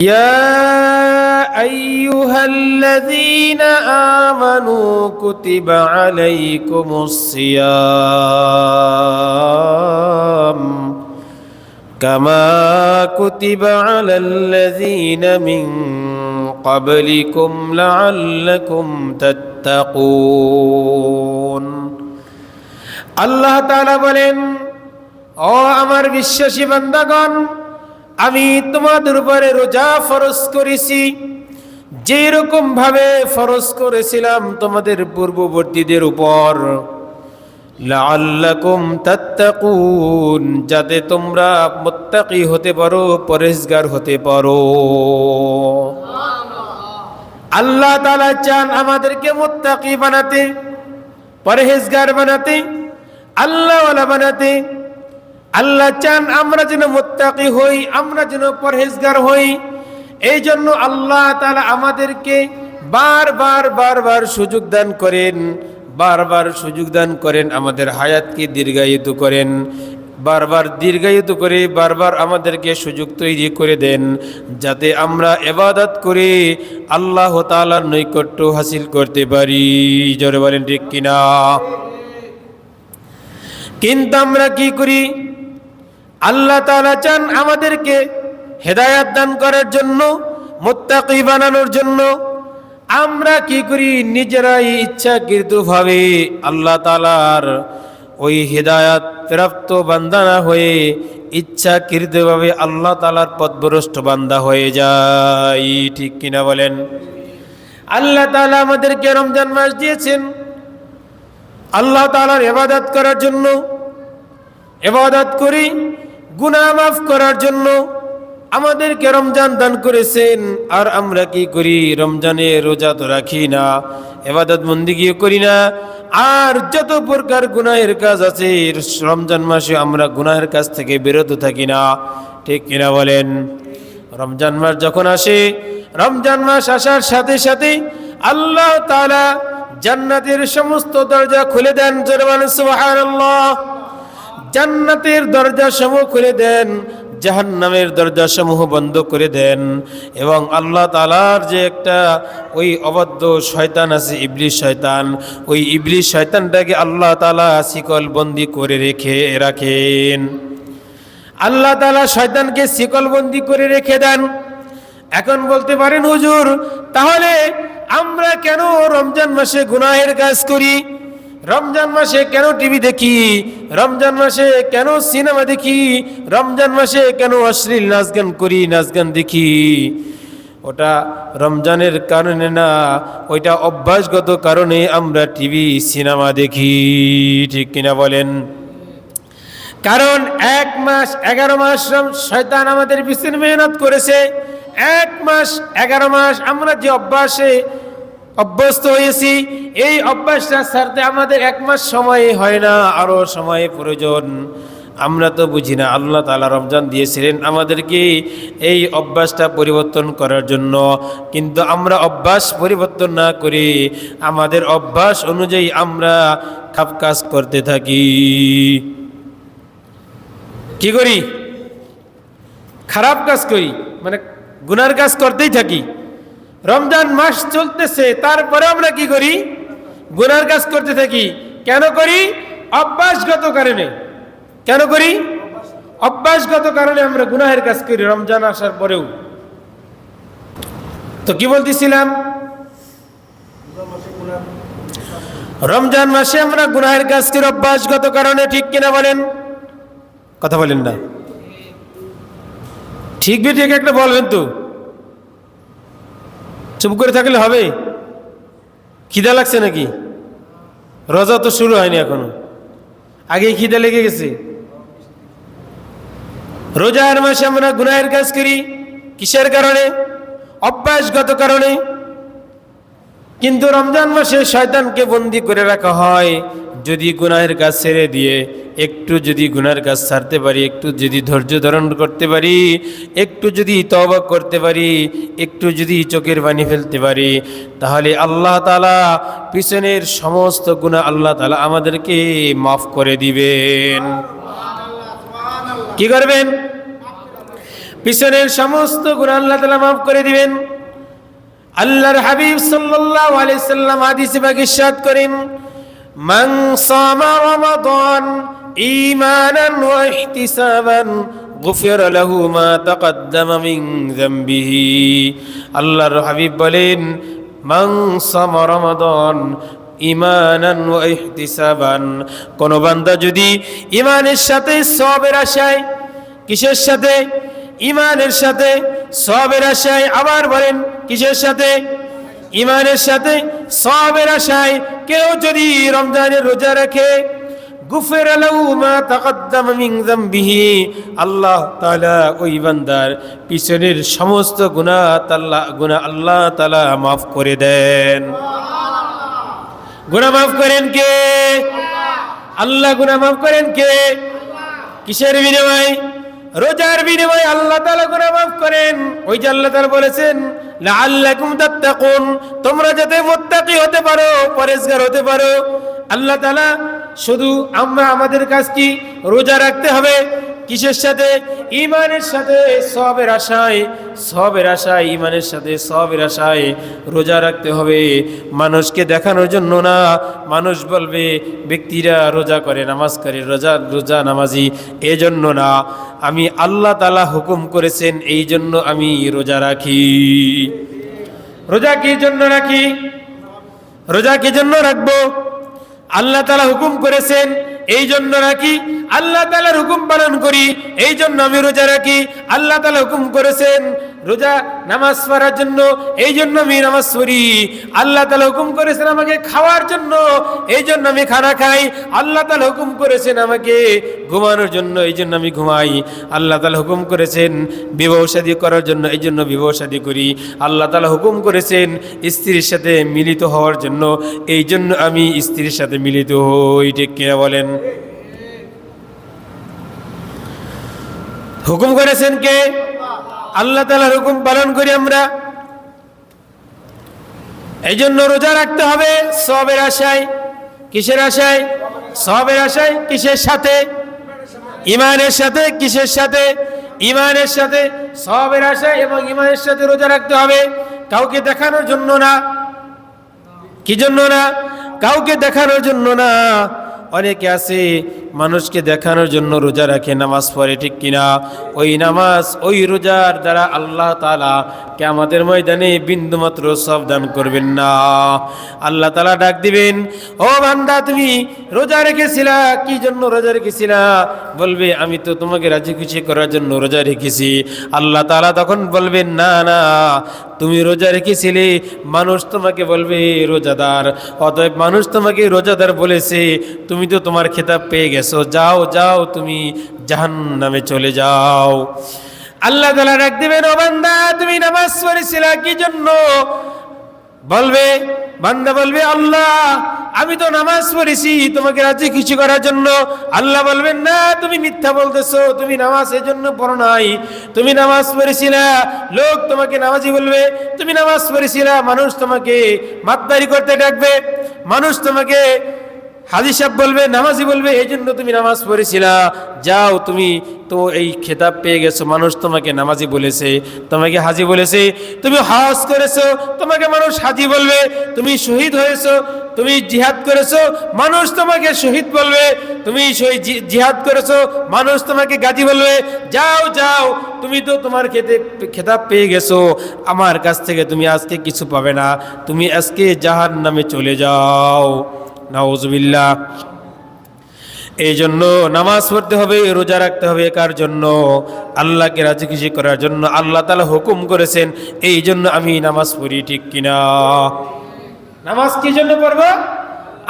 يا أيها الذين آمنوا كتب عليكم الصيام كما كتب على الذين من قبلكم لعلكم تتقون আল্লাহ তাআলা বলেন ও আমার বিশ্বাসী বান্দাগণ আমি তোমাদের উপরে রোজা ফরজ করেছি। যে রকম ভাবে ফরজ করেছিলাম তোমাদের পূর্ববর্তীদের উপর। যাতে তোমরা মুত্তাকি হতে পারো, পরেশগার হতে পারো। আল্লাহ তালা চান আমাদেরকে মুত্তাকি বানাতে পরহেজগার বানাতে, আল্লাহওয়ালা বানাতে আল্লাহ চান আমরা যেন মোত্তাকি হই, আমরা যেন পরহেজগার হই। এই জন্য আল্লাহ তাআলা আমাদেরকে বারবার বারবার সুযোগ দান করেন বারবার সুযোগ দান করেন আমাদের হায়াতকে দীর্ঘায়িত করেন বারবার দীর্ঘায়িত করে বারবার আমাদেরকে সুযোগ তৈরি করে দেন, যাতে আমরা এবাদত করে আল্লাহ তাআলার নৈকট্য হাসিল করতে পারি। জোরে বলেন ঠিক কিনা? কিন্তু আমরা কি করি? আল্লাহ তালা চান আমাদেরকে হেদায়াত দান করার জন্য, মোত্তাকি বানানোর জন্য। আমরা কি করি? নিজেরাই ইচ্ছাকৃতভাবে আল্লাহ তাআলার ওই হেদায়াত প্রাপ্ত বান্দা না হয়ে ইচ্ছাকৃতভাবে আল্লাহ তাআলার পথভ্রষ্ট বান্দা হয়ে যায়। ঠিক কিনা বলেন? আল্লাহ তালা আমাদেরকে রমজান মাস দিয়েছেন। আল্লাহ তাআলার ইবাদত করার জন্য ইবাদত করি। গুনাহ মাফ করার জন্য আমাদেরকে রমজান দান করেছেন, আর আমরা কি করি? রমজানে রোজা তো রাখি না, এবাদত বন্দিগিও করি না। আর যত প্রকার গুনাহের কাজ আছে, রমজান মাসে আমরা গুনাহের কাজ থেকে বিরত থাকি না। ঠিক কিনা বলেন? রমজান মাস যখন আসে, রমজান মাস আসার সাথে সাথে আল্লাহ তাআলা জান্নাতের সমস্ত দরজা খুলে দেন জোরবান সুবহানাল্লাহ। জান্নাতের দরজা সমূহ খুলে দেন, জাহান্নামের দরজা সমূহ বন্ধ করে দেন এবং আল্লাহ তালার যে একটা ওই অবদ্ধ শয়তান আছে ইবলিশ শয়তান, ওই ইবলিশ শয়তানটাকে আল্লাহ তালা শিকল বন্দি করে রেখে রাখেন। আল্লাহ তালা শয়তানকে শিকলবন্দি করে রেখে দেন। এখন বলতে পারেন, হুজুর, তাহলে আমরা কেন রমজান মাসে গুনাহের কাজ করি? রমজান মাসে কেন টিভি দেখি? রমজান মাসে কেন সিনেমা দেখি? রমজান মাসে কেন অশ্লীল নাচ গান করি, নাচ গান দেখি? ওটা রমজানের কারণে না, ওইটা অভ্যাসগত কারণে আমরা টিভি, সিনেমা দেখি। ঠিক কিনা বলেন? কারণ এক মাস, এগারো মাস শয়তান আমাদের পিছনে মেহনত করেছে। এক মাস, এগারো মাস আমরা যে অভ্যাসে অভ্যস্ত হয়েছি। এই অভ্যাসটা ছাড়তে আমাদের এক মাস সময় হয় না আরও সময় প্রয়োজন। আমরা তো বুঝি না, আল্লাহ তালা রমজান দিয়েছিলেন আমাদেরকে এই অভ্যাসটা পরিবর্তন করার জন্য। কিন্তু আমরা অভ্যাস পরিবর্তন না করে আমাদের অভ্যাস অনুযায়ী আমরা খাপ কাজ করতে থাকি। কি করি? খারাপ কাজ করি মানে গুনার কাজ করতেই থাকি। রমজান মাস চলতেছে, তারপরে আমরা কি করি? গুনার কাজ করতে থাকি। কেন করি? অভ্যাসগত কারণে। কেন করি? অভ্যাসগত কারণে আমরা গুনাহের কাজ করি রমজান আসার পরেও। তো কি বলতেছিলাম? রমজান মাসে আমরা গুনাহের কাজ করি অভ্যাসগত কারণে, ঠিক কিনা বলেন? কথা বলেন না। ঠিক বে ঠিক একটা বলবেন তো। চুপ করে থাকলে হবে? খিদা লাগছে নাকি? রোজা তো শুরু হয়নি এখনও। আগেই খিদা লেগে গেছে। রোজার মাসে আমরা গুনাহের কাজ করি কিসের কারণে? অভ্যাসগত কারণে। কিন্তু রমজান মাসে শয়তানকে বন্দি করে রাখা হয়। যদি গুনাহের কাজ ছেড়ে দিয়ে একটু যদি গুনার কাজ ছাড়তে পারি, একটু যদি ধৈর্য ধারণ করতে পারি, একটু যদি তবা করতে পারি, একটু যদি চোখের পানি ফেলতে পারি, তাহলে আল্লাহ তালা পিছনের সমস্ত গুণা আল্লাহ তালা আমাদেরকে মাফ করে দিবেন। কি করবেন? পিছনের সমস্ত গুণ আল্লাহ তালা মাফ করে দিবেন। আল্লাহর হাবিব সাল্লাল্লাহু আলাইহি সাল্লাম পাক করেন সামা রমাদান ঈমানান ওয়া ইহতিসাবান গুফির লাহু মা তাকদ্দামা মিন যামবিহি। আল্লাহর হাবিব বলেন, মান সামা রমাদান ইমানান ওয়া ইহতিসাবান, কোন বান্দা যদি ইমানের সাথে সবের আশায়, কিসের সাথে? ইমানের সাথে সবের আশায় আবার বলেন, কিসের সাথে? ইমানের সাথে সবের আশায় কেউ যদি রমজানের রোজা রাখে, গুফের আল্লাহ তাআলা ওই বান্দার পিছনের সমস্ত গুনাহ তাআলা, গুনাহ আল্লাহ তাআলা মাফ করে দেন। গুনাহ মাফ করেন কে? আল্লাহ গুনাহ মাফ করেন কে? কিসের বিনিময়? রোজার বিনিময়ে আল্লাহ তালা করে মাফ করেন। ওই যে আল্লাহ তালা বলেছেন, লাআল্লাকুম তাত্তাকুন। তোমরা যাতে মোত্তাকি হতে পারো, পরেশগার হতে পারো। আল্লাহ তালা শুধু আমরা আমাদের কাজ কি? রোজা রাখতে হবে। কিসের সাথে? ইমানের সাথে সবের আশায় সবের আশায়, ইমানের সাথে সবের আশায় রোজা রাখতে হবে। মানুষকে দেখানোর জন্য না, মানুষ বলবে, ব্যক্তিরা রোজা করে, নামাজ করে, রোজা রোজা নামাজি, এজন্য না। আমি আল্লাহ তালা হুকুম করেছেন এই জন্য আমি রোজা রাখি। রোজা কি জন্য রাখি? রোজা কি জন্য রাখব? আল্লাহ তালা হুকুম করেছেন এই জন্য রাখি, আল্লাহ তালার হুকুম পালন করি এই জন্য আমি রোজা রাখি, আল্লাহ তালা হুকুম করেছেন রোজা নামাজ পড়ার জন্য, এই জন্য আমি নামাজ পড়ি। আল্লাহ তালা হুকুম করেছেন আমাকে খাওয়ার জন্য, এই জন্য আমি খানা খাই। আল্লাহ তালা হুকুম করেছেন আমাকে ঘুমানোর জন্য, এই জন্য আমি ঘুমাই। আল্লাহ তালা হুকুম করেছেন বিবাহ শাদী করার জন্য, এই জন্য বিবাহ শাদী করি। আল্লাহ তালা হুকুম করেছেন স্ত্রীর সাথে মিলিত হওয়ার জন্য, এই জন্য আমি স্ত্রীর সাথে মিলিত হই। ঠিক কিনা বলেন? হুকুম করেছেন কে? আল্লাহ তালার হুকুম পালন করি আমরা। এই জন্য রোজা রাখতে হবে সবের আশায়, কিসের আশায়? সবের আশায় কিসের সাথে? ইমানের সাথে কিসের সাথে? ইমানের সাথে সবের আশায় এবং ইমানের সাথে রোজা রাখতে হবে। কাউকে দেখানোর জন্য না। কি জন্য না? কাউকে দেখানোর জন্য না। অনেকে আছে মানুষকে দেখানোর জন্য রোজা রাখে, নামাজ পড়ে, ঠিক কিনা? ওই নামাজ, ওই রোজার দ্বারা আল্লাহ তালা কে আমাদের ময়দানে বিন্দুমাত্র সব দান করবেন না। আল্লাহ তালা ডাক দিবেন, ও বান্দা, তুমি রোজা রেখেছিলা? কি জন্য রোজা রেখেছিলা? বলবে, আমি তো তোমাকে রাজি খুশি করার জন্য রোজা রেখেছি। আল্লাহ তালা তখন বলবেন, না না, তুমি রোজা রেখেছিলে। মানুষ তোমাকে বলবে, রোজাদার। অতএব মানুষ তোমাকে রোজাদার বলেছে, তুমি তো তোমার খেতাব পেয়ে গেছো। যাও যাও, তুমি জাহান নামে চলে যাও। আল্লাহ তালা ডাক দেবেন, ও তুমি নামাজ পড়েছিলা কি জন্য? বলবে, বান্দা বলবে, আল্লাহ, আমি তো নামাজ পড়েছি, তোমাকে রাজি খুশি করার জন্য। আল্লাহ বলবেন, না, তুমি মিথ্যা বলতেছো, তুমি নামাজ এই জন্য পড়ো নাই। তুমি নামাজ পড়েছিলা, লোক তোমাকে নামাজি বলবে। তুমি নামাজ পড়েছিলা, মানুষ তোমাকে মাতদারি করতে ডাকবে। মানুষ তোমাকে হাজি সাহেব বলবে, নামাজি বলবে এই জন্য তুমি নামাজ পড়েছিলা। যাও তুমি তো এই খেতাব পেয়ে গেছো, মানুষ তোমাকে নামাজি বলেছে, তোমাকে হাজি বলেছে, তুমি হজ করেছ, তোমাকে মানুষ হাজি বলবে, তুমি শহীদ হয়েছো, তুমি জিহাদ করেছ, মানুষ তোমাকে শহীদ বলবে, তুমি জিহাদ করেছ, মানুষ তোমাকে গাজী বলবে, যাও যাও, তুমি তো তোমার খেতে খেতাব পেয়ে গেছো, আমার কাছ থেকে তুমি আজকে কিছু পাবে না, তুমি আজকে জাহান নামে চলে যাও। নাউজুবিল্লাহ এই জন্য নামাজ পড়তে হবে, রোজা রাখতে হবে কার জন্য? আল্লাহকে রাজি খুশি করার জন্য আল্লাহ তালা হুকুম করেছেন, এই জন্য আমি নামাজ পড়ি, ঠিক কিনা? নামাজ কি জন্য পড়ব?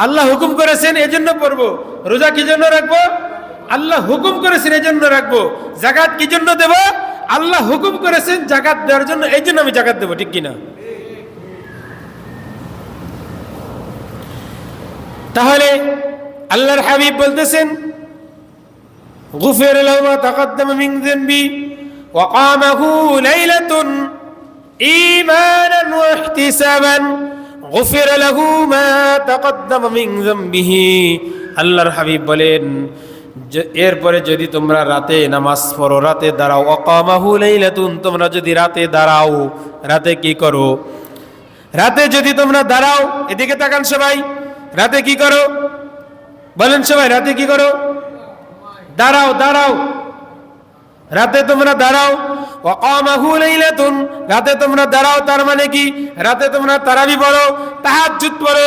আল্লাহ হুকুম করেছেন, এই জন্য পড়ব। রোজা কি জন্য রাখব? আল্লাহ হুকুম করেছেন, এই জন্য রাখব। জাকাত কি জন্য দেব? আল্লাহ হুকুম করেছেন, জাকাত দেওয়ার জন্য, এই জন্য আমি জাকাত দেবো, ঠিক কিনা? তাহলে আল্লাহর হাবিব বলতেছেন, গুফের লাউমা তাকাদ্দাম মিন যানবি ওয়া কামাহু লাইলাতুন ঈমানান ওয়া ইহতিসাবান। গুফির লাহু মা তাকাদ্দাম মিন যানবিহি। আল্লাহর হাবিব বলেন এরপরে যদি তোমরা রাতে নামাজ পড়ো, রাতে দাঁড়াও। অকামাহু লাইলাতুন, তোমরা যদি রাতে দাঁড়াও, রাতে কি করো? রাতে যদি তোমরা দাঁড়াও, এদিকে তাকান সবাই। রাতে কি করো? বলেন সবাই, রাতে কি করো? দাঁড়াও দাঁড়াও। রাতে তোমরা দাঁড়াও। রাতে তোমরা দাঁড়াও, তার মানে কি? রাতে তোমরা তারাবি পড়ো, তাহাজ্জুদ পড়ো,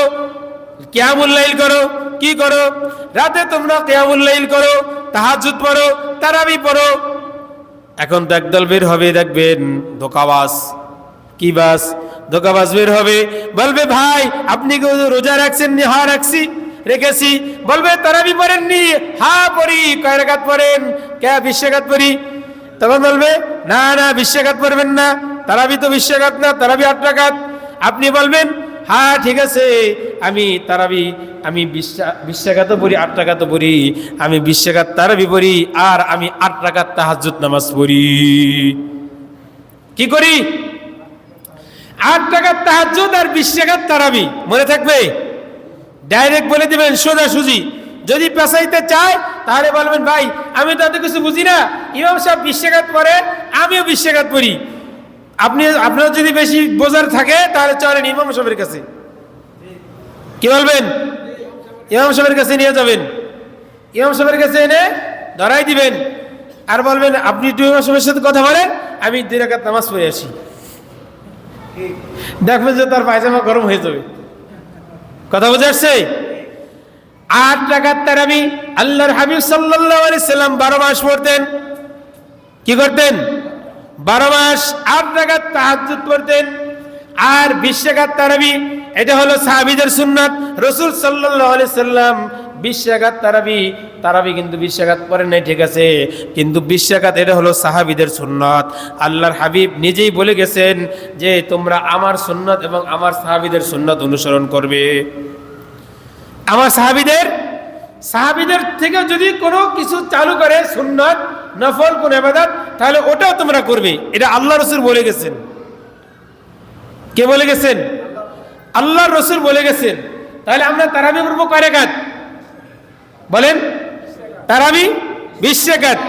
কিয়ামুল লাইল করো। কি করো? রাতে তোমরা কিয়ামুল লাইল করো, তাহাজ্জুদ পড়ো, তারাবি পড়ো। এখন তো একদল বের হবে, দেখবেন ধোকাবাস কি বাস ধোকাবাস বের হবে। বলবে, ভাই, আপনি কি রোজা রাখছেন নি? হা, রাখছি, রেখেছি। বলবে তারাবি পড়েননি হা, পড়ি কয় রাকাত পড়েন, কে বিশ্বকাত পড়ি? তখন বলবে, না না বিশ্বকাত পড়বেন না। তারাবি তো বিশ্বকাত না তারাবি আট রাকাত। আপনি বলবেন হ্যাঁ ঠিক আছে, আমি তারাবি আমি বিশ্বা বিশ্বাঘাত পড়ি, আট টাকা তো পড়ি। আমি বিশ্বাঘাত তারাবি পড়ি, আর আমি আট টাকার তাহাজুত নামাজ পড়ি। কি করি? আট টাকার তাহাজুদ আর বিশ টাকার তারাবি। মনে থাকবে? ডাইরেক্ট বলে দিবেন, সোজা সুজি। যদি পেশাইতে চায়, তাহলে বলবেন, ভাই, আমি তাতে কিছু বুঝি না। ইমাম সাহেব বিশ টাকাত পরে আমিও বিশ টাকাত পড়ি। আপনি, আপনার যদি বেশি বোঝার থাকে, তাহলে চলেন ইমাম সাহেবের কাছে। কি বলবেন? ইমাম সাহেবের কাছে নিয়ে যাবেন। ইমাম সাহেবের কাছে এনে ধরাই দিবেন। আর বলবেন, আপনি একটু ইমাম সাহেবের সাথে কথা বলেন, আমি দুই নামাজ পড়ে আসি। দেখবেন যে তার পায়জামা গরম হয়ে যাবে। কথা বোঝা যাচ্ছে আট টাকার তারাবি আল্লাহর হাবিব সাল্লাম বারো মাস পড়তেন। কি করতেন? বারো মাস আট টাকার তাহাজ্জুদ পড়তেন। আর বিশ তারাবি এটা হলো সাহাবিদের সুন্নাত। রসুল আলাইহি সাল্লাম বিশ টাকার তারাবি তারাবি কিন্তু বিশ্বাঘাত পড়েন নাই, ঠিক আছে? কিন্তু বিশ টাকাত এটা হলো সাহাবিদের সুন্নত। আল্লাহর হাবিব নিজেই বলে গেছেন যে তোমরা আমার সুন্নত এবং আমার সাহাবিদের সুন্নত অনুসরণ করবে। আমার সাহাবিদের সাহাবিদের থেকে যদি কোনো কিছু চালু করে সুন্নত, নফল কোন এবাদত তাহলে ওটাও তোমরা করবে। এটা আল্লাহ রসুল বলে গেছেন। কে বলে গেছেন? আল্লাহ রসুল বলে গেছেন। তাহলে আমরা তারাবি করব কয় রেখাত বলেন, তারাবি বিশ রেখাত,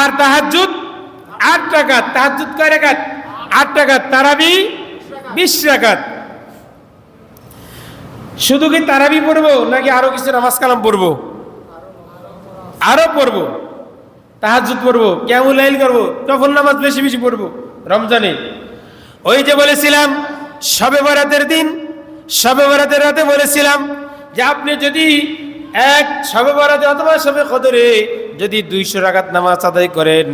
আর তাহাজুদ আট টাকাত তাহাজুদ কয় রেখাত? আট টাকাত তারাবি বিশ রেখাত। শুধু কি তারাবি পড়ব, নাকি আরও কিছু নামাজ কালাম পড়ব? আরও পড়ব। তাহাজুদ পড়ব কেমন লাইল করব তখন নামাজ বেশি বেশি পড়ব, রমজানে। ওই যে বলেছিলাম, সবে বরাতের দিন, সবে বরাতের রাতে বলেছিলাম যে আপনি যদি এক সবে বরাতে অথবা সবে কদরে যদি দুইশো রাকাত নামাজ আদায় করেন,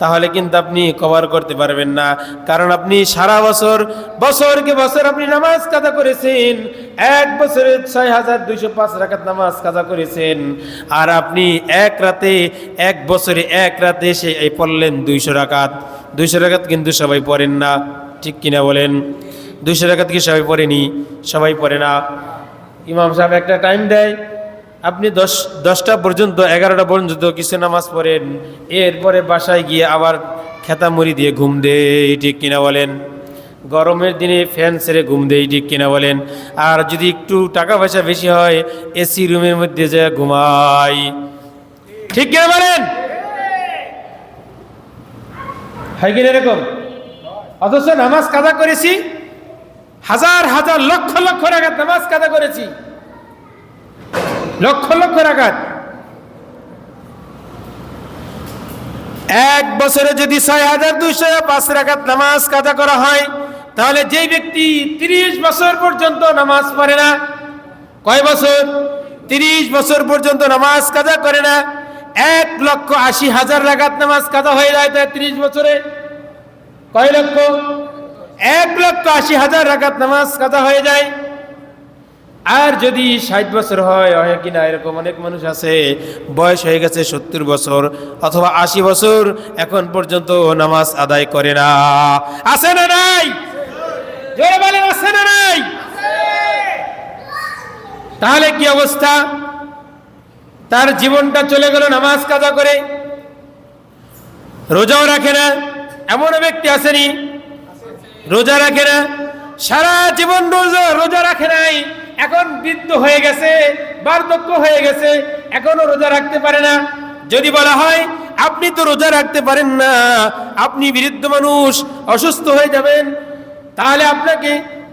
তাহলে কিন্তু আপনি কভার করতে পারবেন না। কারণ আপনি সারা বছর বছরকে বছর আপনি নামাজ কাজা করেছেন, এক বছরে ছয় হাজার দুইশো পাঁচ রাকাত নামাজ কাজা করেছেন, আর আপনি এক রাতে, এক বছরে এক রাতে এসে এই পড়লেন দুইশো রাকাত। দুইশো রাকাত কিন্তু সবাই পড়েন না। ঠিক কিনা বলেন? দুইশো রাকাত কি সবাই পড়েনি? সবাই পড়ে না। ইমাম সাহেব একটা টাইম দেয় আপনি দশ, দশটা পর্যন্ত, এগারোটা পর্যন্ত কিছু নামাজ পড়েন, এরপরে বাসায় গিয়ে আবার খেতা মুড়ি দিয়ে ঘুম দেয়, ঠিক কিনা বলেন? গরমের দিনে ফ্যান ছেড়ে ঘুম দেয়, ঠিক কিনা বলেন? আর যদি একটু টাকা পয়সা বেশি হয়, এসি রুমের মধ্যে যা ঘুমাই। ঠিক কিনা বলেন? হয় কিনা এরকম? অথচ নামাজ কাদা করেছি, হাজার হাজার, লক্ষ লক্ষ রাখাত নামাজ কাদা করেছি। লক্ষ লক্ষ রাখাত। এক বছরে যদি ছয় হাজার দুইশো পাঁচ রাখাত নামাজ কাদা করা হয়, তাহলে যে ব্যক্তি তিরিশ বছর পর্যন্ত নামাজ পড়ে না, কয় বছর? তিরিশ বছর পর্যন্ত নামাজ কাজা করে না, এক লক্ষ আশি হাজার রাখাত নামাজ কাজা হয়ে যায় তাই তিরিশ বছরে। কয় লক্ষ? এক লক্ষ আশি হাজার রাকাত নামাজ কাজা হয়ে যায়। আর যদি ষাট বছর হয় হয় কিনা এরকম অনেক মানুষ আছে, বয়স হয়ে গেছে সত্তর বছর অথবা আশি বছর, এখন পর্যন্ত নামাজ আদায় করে না। আছে না নাই? জোরে বলেন, আছে না নাই? তাহলে কি অবস্থা? তার জীবনটা চলে গেল নামাজ কাজা করে। রোজাও রাখে না এমন ব্যক্তি আসেনি। রোজা রাখে না, সারা জীবন রোজা রোজা রাখে নাই। এখন বৃদ্ধ হয়ে গেছে, বার্ধক্য হয়ে গেছে, এখনও রোজা রাখতে পারে না। যদি বলা হয়, আপনি তো রোজা রাখতে পারেন না, আপনি বৃদ্ধ মানুষ, অসুস্থ হয়ে যাবেন, তাহলে আপনাকে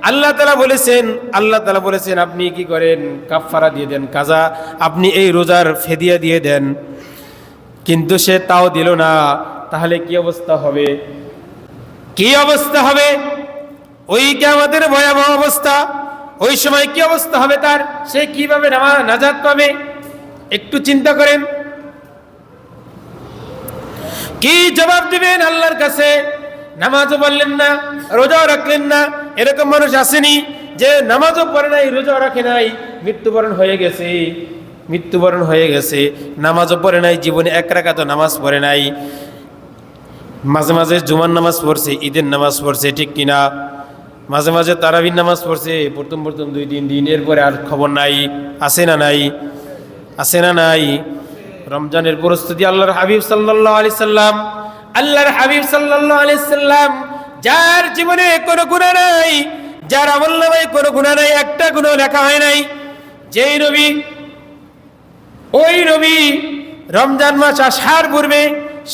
আল্লাহ তালা বলেছেন, আল্লাহ তালা বলেছেন, আপনি কি করেন? কাফফারা দিয়ে দেন, কাজা, আপনি এই রোজার ফেদিয়া দিয়ে দেন। কিন্তু সে তাও দিল না, তাহলে কি অবস্থা হবে? কি অবস্থা হবে? ওই কে আমাদের ভয়াবহ অবস্থা? ওই সময় কি অবস্থা হবে তার? সে কীভাবে নাজাত পাবে? একটু চিন্তা করেন। কি জবাব দিবেন আল্লাহর কাছে? নামাজও বললেন না, রোজাও রাখলেন না। এরকম মানুষ আসেনি যে নামাজও পড়ে নাই, রোজাও রাখে নাই। মৃত্যুবরণ হয়ে গেছে, মৃত্যুবরণ হয়ে গেছে। নামাজও পড়ে নাই, জীবনে এক রাকাত নামাজ পড়ে নাই। মাঝে মাঝে জুমার নামাজ পড়ছে, ঈদের নামাজ পড়ছে, ঠিক কিনা? মাঝে মাঝে তারাবির নামাজ পড়ছে, প্রথম প্রথম দুই তিন দিন, এরপরে আর খবর নাই, আছে না নাই? আছে না নাই? রমজানের প্রস্তুতি আল্লাহর হাবিব সাল্লাল্লাহু আলাইহি সাল্লাম, আল্লাহর হাবিব সাল্লাল্লাহু আলাইহি সাল্লাম, যার জীবনে কোনো গুনাহ নাই, যার আমল নামায় কোনো গুনাহ নাই, একটা গুনাহ লেখা হয় নাই। যেই নবী, ওই নবী রমজান মাস আসার পূর্বে,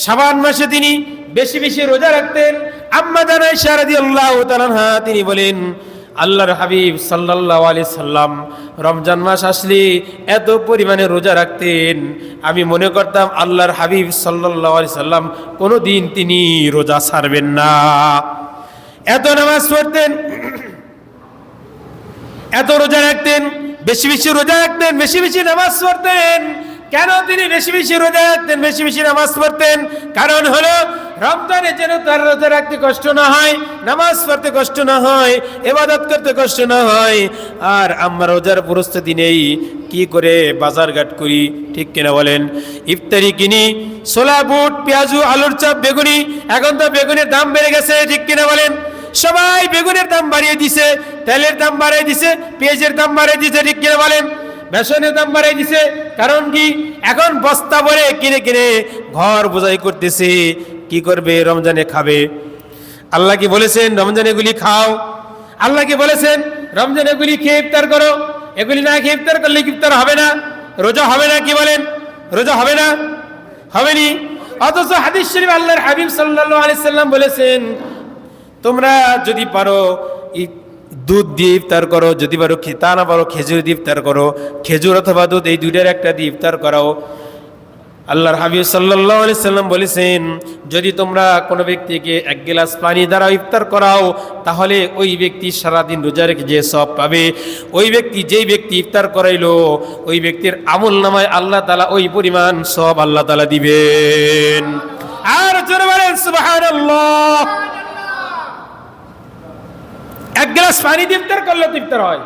সাবান মাসে তিনি বেশি বেশি রোজা রাখতেন আম্মা তিনি বলেন, আল্লাহর হাবিব সাল্লাল্লাহু আলাইহি সাল্লাম রমজান মাস আসলে এত পরিমাণে রোজা রাখতেন। আমি মনে করতাম আল্লাহর হাবিব সাল্লাল্লাহু আলাইহি সাল্লাম কোনো দিন তিনি রোজা ছাড়বেন না। এত নামাজ পড়তেন, এত রোজা রাখতেন, বেশি বেশি রোজা রাখতেন, বেশি বেশি নামাজ পড়তেন। কেন তিনি বেশি বেশি রোজা রাখতেন, বেশি বেশি নামাজ পড়তেন? কারণ হলো, রমজানে যেন তার রোজা রাখতে কষ্ট না হয়, নামাজ পড়তে কষ্ট না হয় এবাদত করতে কষ্ট না হয়, আর আমরা রোজার প্রস্তুতি নেই, কি করে বাজারঘাট করি, ঠিক কিনা বলেন? ইফতারি কিনি, ছোলা, বুট, পেঁয়াজু, আলুর চাপ, বেগুনি, এখন তো বেগুনের দাম বেড়ে গেছে, ঠিক কিনা বলেন? সবাই বেগুনের দাম বাড়িয়ে দিছে, তেলের দাম বাড়িয়ে দিছে, পেঁয়াজের দাম বাড়িয়ে দিছে, ঠিক কিনা বলেন? বেসনের দাম বাড়িয়ে দিছে। কারণ কি? এখন বস্তা ভরে কিনে কিনে ঘর বোঝাই করতেছে। কি করবে? রমজানে খাবে। আল্লাহ কি বলেছেন? রমজান এগুলি খাও। আল্লাহ কি বলেছেন? রমজান এগুলি খেয়ে ইফতার করো। এগুলি না খেয়ে ইফতার করলে ইফতার হবে না? রোজা হবে না কি বলেন? রোজা হবে না? হবেনি অথচ হাদিস শরীফ আল্লাহর হাবিব সাল্লাল্লাহু আলাইহি সাল্লাম বলেছেন, তোমরা যদি পারো দুধ দিয়ে ইফতার করো, যদি পারো তা না পারো খেজুর দিয়ে ইফতার করো, খেজুর অথবা দুধ এই দুইটার একটা দিয়ে ইফতার করাও। আল্লাহর হাবিব সাল্লাল্লাহু আলাইহি সাল্লাম বলেছেন, যদি তোমরা কোনো ব্যক্তিকে এক গ্লাস পানি দ্বারা ইফতার করাও, তাহলে ওই ব্যক্তি সারাদিন রোজা রেখে যে সব পাবে। ওই ব্যক্তি যেই ব্যক্তি ইফতার করাইলো, ওই ব্যক্তির আমল নামায় আল্লাহ তালা ওই পরিমাণ সব আল্লাহ তালা দিবেন। আর জোরে বলেন, সুবহানাল্লাহ! এক গ্লাস পানি দিয়ে ইফতার করলে তো হয়।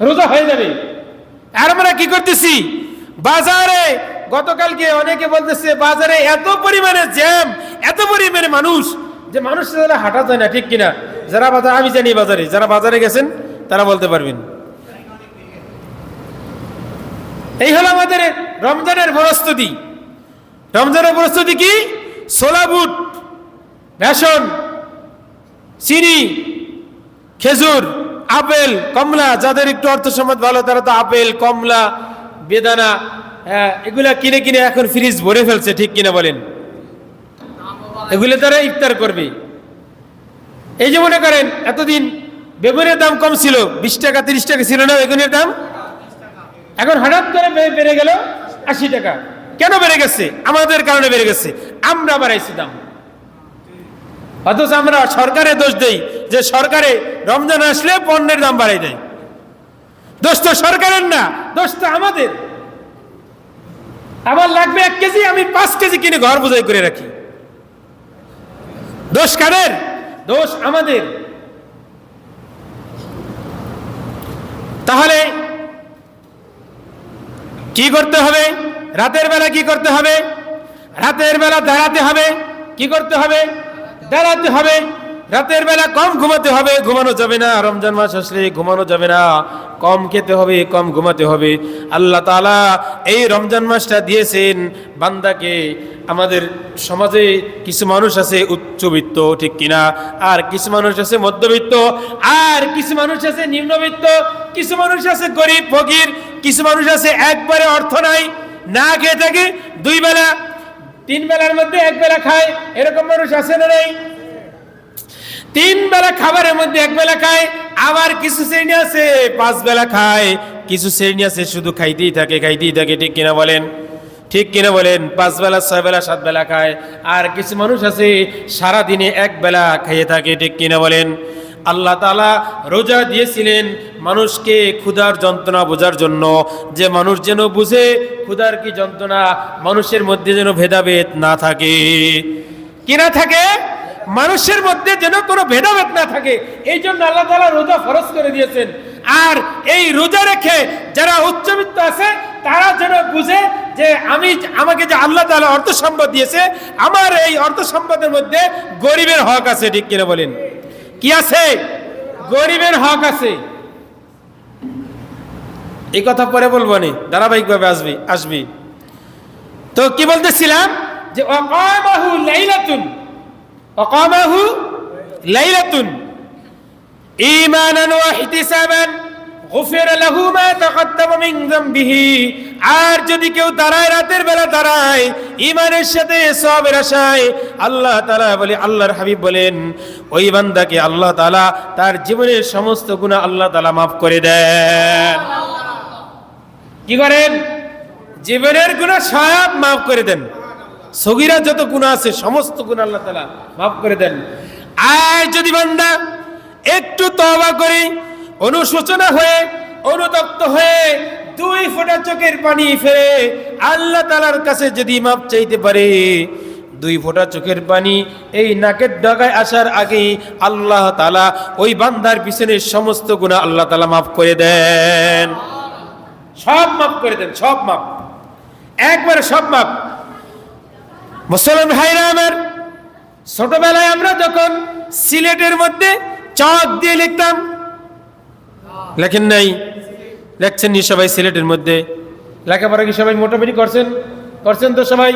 রোজা হয়ে যাবে। আর আমরা কি করতেছি? বাজারে গতকালকে অনেকে বলতেছে, বাজারে এত পরিমাণে জ্যাম, এত পরিমাণে মানুষ, যে মানুষ যারা হাঁটা যায় না, ঠিক কিনা? যারা বাজার, আমি জানি বাজারে। যারা বাজারে গেছেন, তারা বলতে পারবেন। এই হলো আমাদের রমজানের প্রস্তুতি। রমজানের প্রস্তুতি কি? সোলা বুট রেশন চিনি খেজুর, আপেল, কমলা, যাদের একটু অর্থ সম্পদ ভালো, তারা তো আপেল, কমলা, বেদানা হ্যাঁ এগুলা কিনে কিনে এখন ফ্রিজ ভরে ফেলছে, ঠিক কিনা বলেন? এগুলো তারা ইফতার করবে। এই যে মনে করেন, এতদিন বেগুনের দাম কম ছিল, বিশ টাকা, তিরিশ টাকা ছিল না বেগুনের দাম? এখন হঠাৎ করে বেড়ে গেল আশি টাকা। কেন বেড়ে গেছে? আমাদের কারণে বেড়ে গেছে। আমরা বাড়াইছি দাম। অথচ আমরা সরকারে দোষ দেই, যে সরকারে রমজান আসলে পণ্যের দাম বাড়াই দেয়। দোষ তো সরকারের না, দোষ তো আমাদের। আমার লাগবে এক কেজি, আমি পাঁচ কেজি কিনে ঘর বোঝাই করে রাখি। দোষ কাদের? দোষ আমাদের। তাহলে কি করতে হবে? রাতের বেলা কি করতে হবে? রাতের বেলা দাঁড়াতে হবে। কি করতে হবে? দাঁড়াতে হবে। রাতের বেলা কম ঘুমাতে হবে। ঘুমানো যাবে না। রমজান মাস আসলে ঘুমানো যাবে না। কম খেতে হবে, কম ঘুমাতে হবে। আল্লাহ তাআলা এই রমজান মাসটা দিয়েছেন বান্দাকে। আমাদের সমাজে কিছু মানুষ আছে উচ্চবিত্ত, ঠিক কিনা? আর কিছু মানুষ আছে মধ্যবিত্ত, আর কিছু মানুষ আছে নিম্নবিত্ত, কিছু মানুষ আছে গরিব, ফকির, কিছু মানুষ আছে একবারে অর্থ নাই, না খেয়ে থাকে, দুই বেলা তিন বেলার মধ্যে এক বেলা খায়, এরকম মানুষ আছে না নেই? তিন বেলা খাবারের মধ্যে এক বেলা খায়, আবার কিছু শ্রেণি আছে, পাঁচ বেলা খায়, কিছু শ্রেণি আছে, শুধু খাইতেই থাকে খাইতেই থাকে, ঠিক কিনা বলেন? ঠিক কিনা বলেন? পাঁচ বেলা, ছয় বেলা, সাত বেলা খায়, আর কিছু মানুষ আছে সারা দিনে এক বেলা খাইয়ে থাকে, ঠিক কিনা বলেন? আল্লাহ তালা রোজা দিয়েছিলেন মানুষকে ক্ষুধার যন্ত্রণা বোঝার জন্য। যে মানুষ যেন বুঝে ক্ষুধার কি যন্ত্রণা, মানুষের মধ্যে যেন ভেদাভেদ না থাকে। কি না থাকে? মানুষের মধ্যে যেন কোনো ভেদাভেদ না থাকে। এই জন্য আল্লাহ তালা রোজা ফরজ করে দিয়েছেন। আর এই রোজা রেখে যারা উচ্চবিত্ত আছে, তারা যেন বুঝে যে আমি আমাকে যে আল্লাহ তালা অর্থ সম্পদ দিয়েছে, আমার এই অর্থ সম্পদের মধ্যে গরিবের হক আছে, ঠিক কিনা বলেন? কি আছে। গরিবের হক আছে। এই কথা পরে বলব নি, ধারাবাহিকভাবে আসবি আসবি। তো কি বলতেছিলাম? যে অকামাহু লাইলাতুন অকামাহু লাইলাতুন। ঈমানান ওয়া ইহতিসাবান। আর যদি কেউ দাঁড়ায় রাতের বেলা দাঁড়ায় ইমানের সাথে সবের আশায়, আল্লাহ তালা বলে, আল্লাহর হাবিব বলেন, ওই বান্দাকে আল্লাহ তালা তার জীবনের সমস্ত গুনাহ আল্লাহ তালা মাফ করে দেন। কি করেন? জীবনের গুণা সব মাফ করে দেন। সগিরা যত গুণা আছে, সমস্ত গুণ আল্লাহ তালা মাফ করে দেন। আর যদি বান্দা একটু তবা করে অনুশোচনা হয়ে, অনুতপ্ত হয়ে দুই ফোঁটা চোখের পানি ফেলে আল্লাহ তালার কাছে যদি মাপ চাইতে পারে, দুই ফোঁটা চোখের পানি এই নাকের ডগায় আসার আগেই আল্লাহ তালা ওই বান্দার পিছনের সমস্ত গুণা আল্লাহ তালা মাফ করে দেন। সব মাপ করে দেন, সব মাপ একবারে সব মাপ মুসলমান ভাইরা আমার, ছোটবেলায় আমরা যখন সিলেটের মধ্যে চক দিয়ে লিখতাম লেখেন নাই। লেখছেন নি সবাই সিলেটের মধ্যে। লেখাপড়া কি সবাই মোটামুটি করছেন? করছেন তো সবাই।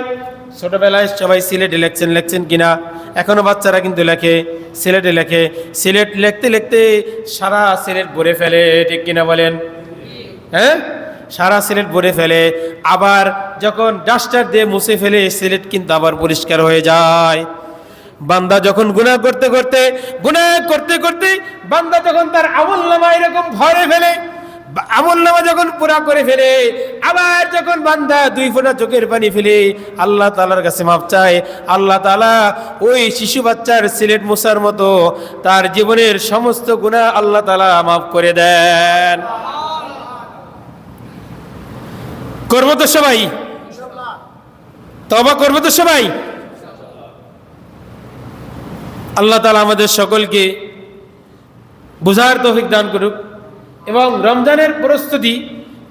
ছোটবেলায় সবাই সিলেটে লেখছেন লেখছেন কিনা? এখনও বাচ্চারা কিন্তু লেখে, সিলেটে লেখে। সিলেট লিখতে লিখতে সারা সিলেট ভরে ফেলে, ঠিক কিনা বলেন? হ্যাঁ? সারা সিলেট ভরে ফেলে। আবার যখন ডাস্টার দিয়ে মুছে ফেলে, সিলেট কিন্তু আবার পরিষ্কার হয়ে যায়। বান্দা যখন গুনাহ করতে করতে, গুনাহ করতে করতে বান্দা যখন তার আমল নামা এরকম ভরে ফেলে। আমল নামা যখন পুরা করে ফেলে, আবার যখন বান্দা দুই ফোঁটা চোখের পানি ফেলে, আল্লাহ তালার কাছে মাপ চায়। আল্লাহ তালা ওই শিশু বাচ্চার সিলেট মুসার মতো তার জীবনের সমস্ত গুনাহ আল্লাহ তালা মাফ করে দেন। করব তো সবাই? তবা করব তো সবাই? আল্লাহ তালা আমাদের সকলকে বোঝার তৌফিক দান করুক এবং রমজানের প্রস্তুতি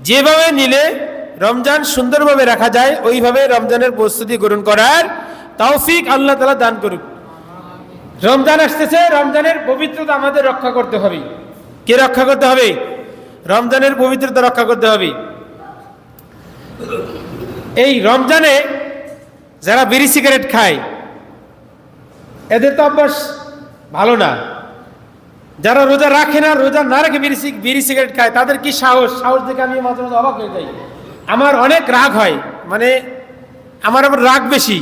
যেভাবে নিলে রমজান সুন্দরভাবে রাখা যায়, ওইভাবে রমজানের প্রস্তুতি গ্রহণ করার তৌফিক আল্লাহ তালা দান করুক। রমজান আসতেছে, রমজানের পবিত্রতা আমাদের রক্ষা করতে হবে। কে রক্ষা করতে হবে? রমজানের পবিত্রতা রক্ষা করতে হবে। এই রমজানে যারা বিড়ি সিগারেট খায় এদের তো অভ্যাস ভালো না। যারা রোজা রাখে না, রোজা না রেখে বিড়ি বিড়ি সিগারেট খায়, তাদের কি সাহস? সাহস দেখে আমি মাঝে মাঝে অবাক হয়ে যাই। আমার অনেক রাগ হয় মানে আমার আবার রাগ বেশি।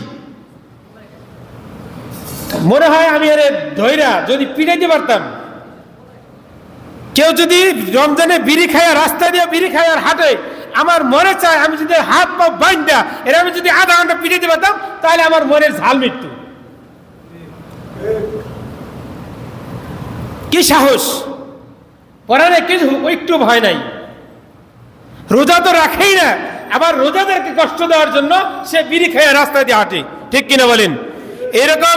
মনে হয় আমি আরে ধৈরা যদি পিড়াইতে পারতাম। কেউ যদি রমজানে বিড়ি খায় রাস্তা দিয়ে বিড়ি খায় আর হাঁটে, আমার মনে চায় আমি যদি হাত পা বাইন্দা, এরা আমি যদি আধা ঘণ্টা পিটাইতে পারতাম, তাহলে আমার মনের ঝাল মৃত্যু কি সাহস? পরানে কি একটু ভয় নাই। রোজা তো রাখেই না, আবার রোজাদেরকে কষ্ট দেওয়ার জন্য সে বিড়ি খেয়ে রাস্তা দিয়ে হাঁটে। ঠিক কিনা বলেন? এরকম